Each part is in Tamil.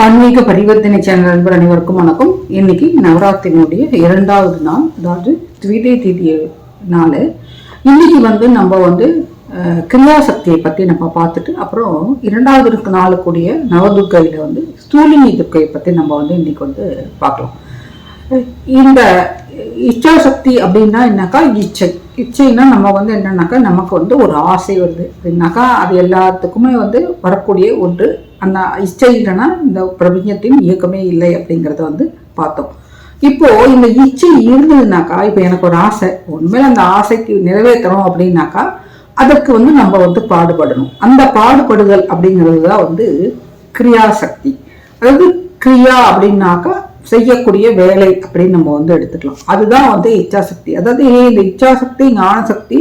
ஆன்மீக பரிவர்த்தனை சேனல் நண்பர் அனைவருக்கும் வணக்கம். இன்னைக்கு நவராத்திரியினுடைய இரண்டாவது நாள் அதாவது துவிதை திதி நாள். இன்னைக்கு வந்து நம்ம வந்து கிரியாசக்தியை சக்தியை பற்றி நம்ம பார்த்துட்டு அப்புறம் இரண்டாவது இருக்கு நாளுக்குரிய நவதுர்க்கையில் வந்து ஸ்தூலினி துர்க்கையை பற்றி நம்ம வந்து இன்னைக்கு வந்து பார்க்கலாம். இந்த இச்சாசக்தி அப்படின்னா என்னக்கா? இச்சை. இச்சைன்னா நம்ம வந்து என்னன்னாக்கா நமக்கு வந்து ஒரு ஆசை வருது. அப்படின்னாக்கா அது எல்லாத்துக்குமே வந்து வரக்கூடிய ஒன்று அந்த இச்சை இல்லைன்னா இந்த பிரபஞ்சத்தின் இயக்கமே இல்லை அப்படிங்கிறத வந்து பார்த்தோம். இப்போ இந்த இச்சை இருந்ததுனாக்கா இப்போ எனக்கு ஒரு ஆசை. உண்மையில அந்த ஆசைக்கு நிறைவேற்றணும் அப்படின்னாக்கா அதற்கு வந்து நம்ம வந்து பாடுபடணும். அந்த பாடுபடுதல் அப்படிங்கிறது தான் வந்து கிரியாசக்தி. அதாவது கிரியா அப்படின்னாக்கா செய்யக்கூடிய வேலை அப்படின்னு நம்ம வந்து எடுத்துக்கலாம். அதுதான் வந்து இச்சாசக்தி. அதாவது இந்த இச்சாசக்தி ஞானசக்தி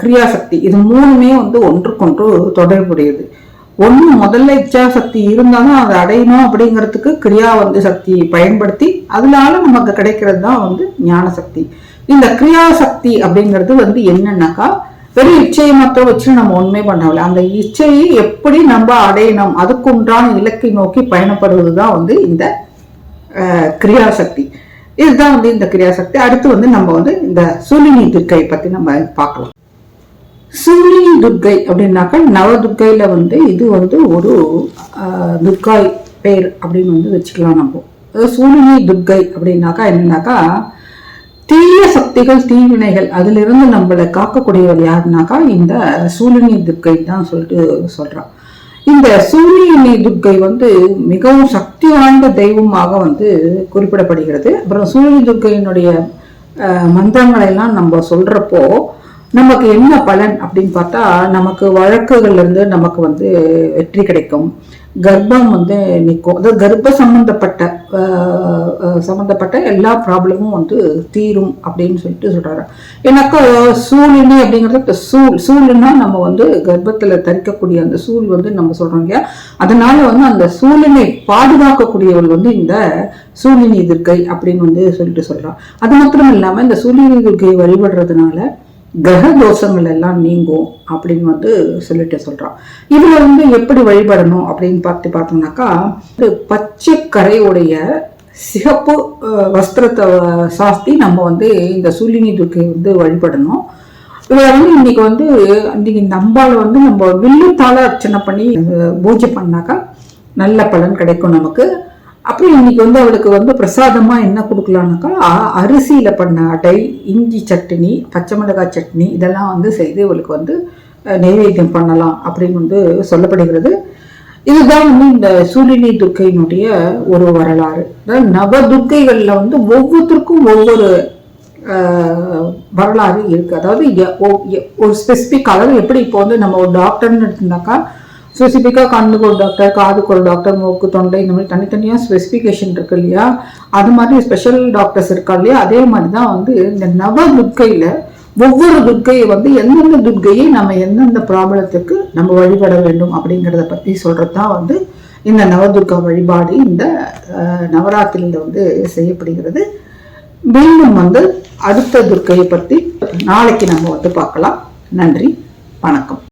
கிரியாசக்தி இது மூணுமே வந்து ஒன்றுக்கொன்று தொடர்புடையது. ஒன்று முதல்ல இச்சா சக்தி இருந்தாலும் அதை அடையணும் அப்படிங்கிறதுக்கு கிரியா வந்து சக்தியை பயன்படுத்தி அதனால நமக்கு கிடைக்கிறது தான் வந்து ஞானசக்தி இந்த கிரியா சக்தி அப்படிங்கிறது வந்து என்னன்னாக்கா வெறும் இச்சையை மட்டும் வச்சு நம்ம ஒண்ணுமே பண்ணவில்லை. அந்த இச்சையை எப்படி நம்ம அடையணும்? அதுக்குண்டான இலக்கை நோக்கி பயணப்படுவது தான் வந்து இந்த கிரியாசக்தி இதுதான் வந்து இந்த கிரியாசக்தி அடுத்து வந்து நம்ம வந்து இந்த சூலினி துர்க்கை பத்தி நம்ம பார்க்கலாம். சூலினி துர்க்கை அப்படின்னாக்கா நவதுர்க்கையில வந்து இது வந்து ஒரு அஹ், பேர் அப்படின்னு வந்து வச்சுக்கலாம் நம்ம. அதாவது துர்க்கை அப்படின்னாக்கா என்னன்னாக்கா தீய சக்திகள் தீவினைகள் அதிலிருந்து நம்மளை காக்கக்கூடியவர் யாருனாக்கா இந்த சூலினி துர்க்கை தான் சொல்லிட்டு சொல்றான். இந்த சூரியனி துர்க்கை வந்து மிகவும் சக்தி வாய்ந்த தெய்வமாக வந்து குறிப்பிடப்படுகிறது. அப்புறம் சூரிய துர்க்கையினுடைய அஹ், மந்திரங்களை எல்லாம் நம்ம சொல்றப்போ நமக்கு என்ன பலன் அப்படின்னு பார்த்தா நமக்கு வழக்குகள்ல இருந்து நமக்கு வந்து வெற்றி கிடைக்கும். கர்ப்பம் வந்து நிற்கும் அதாவது கர்ப்ப சம்பந்தப்பட்ட அஹ், சம்பந்தப்பட்ட எல்லா ப்ராப்ளமும் வந்து தீரும் அப்படின்னு சொல்லிட்டு சொல்றாரு. எனக்கு சூழ்நிலை அப்படிங்கிறது இப்போ சூழ் சூழ்னா நம்ம வந்து கர்ப்பத்துல தரிக்கக்கூடிய அந்த சூழ் வந்து நம்ம சொல்றோம் இல்லையா? அதனால வந்து அந்த சூழ்நிலை பாதுகாக்கக்கூடியவள் வந்து இந்த சூழ்நிலை எதிர்கை அப்படின்னு வந்து சொல்லிட்டு சொல்றான் அது மாத்திரம் இல்லாமல் இந்த சூழ்நிலை எதிர்கை வழிபடுறதுனால கிரக தோஷங்கள் எல்லாம் நீங்கும் அப்படின்னு வந்து சொல்லிட்டு சொல்றான். இதுல வந்து எப்படி வழிபடணும் அப்படின்னு பார்த்து பார்த்தோம்னாக்கா பச்சை கரையுடைய சிகப்பு வஸ்திரத்தை சாஸ்தி நம்ம வந்து இந்த சூலினி துர்க்கை வந்து வழிபடணும். இதில் வந்து இன்னைக்கு வந்து இன்னைக்கு இந்த அம்பாவை வந்து நம்ம வில்லுத்தால அர்ச்சனை பண்ணி பூஜை பண்ணாக்கா நல்ல பலன் கிடைக்கும் நமக்கு. அப்புறம் இன்னைக்கு வந்து அவளுக்கு வந்து பிரசாதமாக என்ன கொடுக்கலான்னாக்கா அரிசியில் பண்ண அடை இஞ்சி சட்னி பச்சை மிளகாய் சட்னி இதெல்லாம் வந்து செய்து இவளுக்கு வந்து நைவேத்தியம் பண்ணலாம் அப்படின்னு வந்து சொல்லப்படுகிறது. இதுதான் வந்து இந்த சூலினி துர்க்கையினுடைய ஒரு வரலாறு. அதாவது நவ துர்க்கைகளில் வந்து ஒவ்வொருத்தருக்கும் ஒவ்வொரு ஆஹ், வரலாறு இருக்குது அதாவது எ- எ- ஒரு ஸ்பெசிஃபிக் அதாவது எப்படி இப்போ வந்து நம்ம ஒரு டாக்டர்னு எடுத்துனாக்கா ஸ்பெசிஃபிக்காக கண்ணுக்கு ஒரு டாக்டர் காதுக்கு ஒரு டாக்டர் மூக்கு தொண்டை இந்த மாதிரி தனித்தனியாக ஸ்பெசிஃபிகேஷன் இருக்கு இல்லையா? அது மாதிரி ஸ்பெஷல் டாக்டர்ஸ் இருக்கா இல்லையா? அதே மாதிரி தான் வந்து இந்த நவ துர்க்கையில் ஒவ்வொரு துர்க்கையை வந்து எந்தெந்த துர்க்கையை நம்ம எந்தெந்த ப்ராப்ளத்துக்கு நம்ம வழிபட வேண்டும் அப்படிங்கிறத பற்றி சொல்கிறது தான் வந்து இந்த நவதுர்கா வழிபாடு இந்த நவராத்திரியில் வந்து செய்யப்படுகிறது. மீண்டும் வந்து அடுத்த துர்க்கையை பற்றி நாளைக்கு நம்ம வந்து பார்க்கலாம். நன்றி வணக்கம்.